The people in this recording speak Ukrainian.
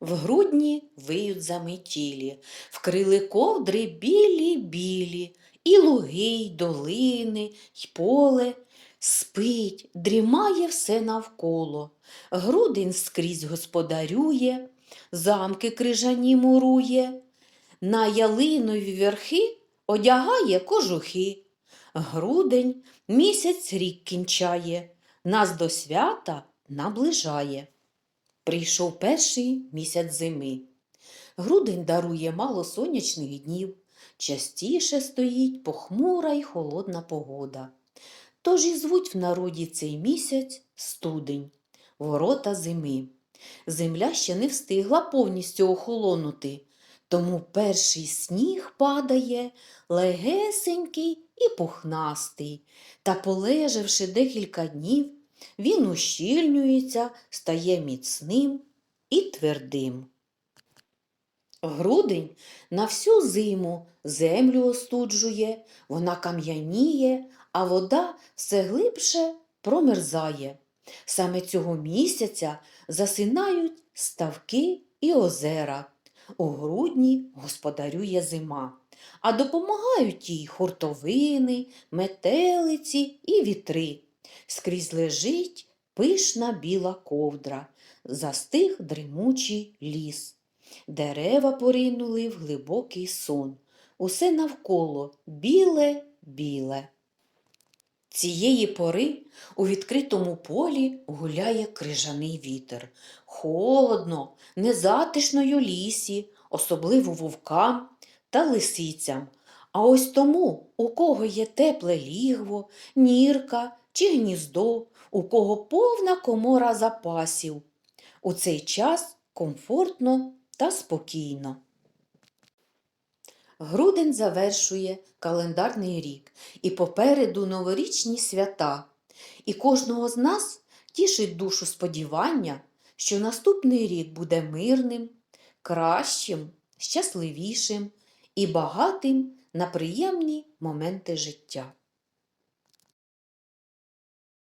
В грудні виють заметілі, вкрили ковдри білі-білі, і луги, й долини, й поле. Спить, дрімає все навколо. Грудень скрізь господарює, замки крижані мурує, на ялинові верхи одягає кожухи. Грудень місяць рік кінчає, нас до свята наближає. Прийшов перший місяць зими. Грудень дарує мало сонячних днів, частіше стоїть похмура й холодна погода. Тож і звуть в народі цей місяць студень, ворота зими. Земля ще не встигла повністю охолонути, тому перший сніг падає легесенький і пухнастий, та, полежавши декілька днів, він ущільнюється, стає міцним і твердим. Грудень на всю зиму землю остуджує, вона кам'яніє, а вода все глибше промерзає. Саме цього місяця засинають ставки і озера. У грудні господарює зима, а допомагають їй хуртовини, метелиці і вітри. Скрізь лежить пишна біла ковдра, застиг дремучий ліс. Дерева поринули в глибокий сон. Усе навколо біле, біле. Цієї пори у відкритому полі гуляє крижаний вітер. Холодно, незатишно й у лісі, особливо вовкам та лисицям. А ось тому, у кого є тепле лігво, нірка чи гніздо, у кого повна комора запасів. У цей час комфортно та спокійно. Грудень завершує календарний рік і попереду новорічні свята. І кожного з нас тішить душу сподівання, що наступний рік буде мирним, кращим, щасливішим і багатим на приємні моменти життя.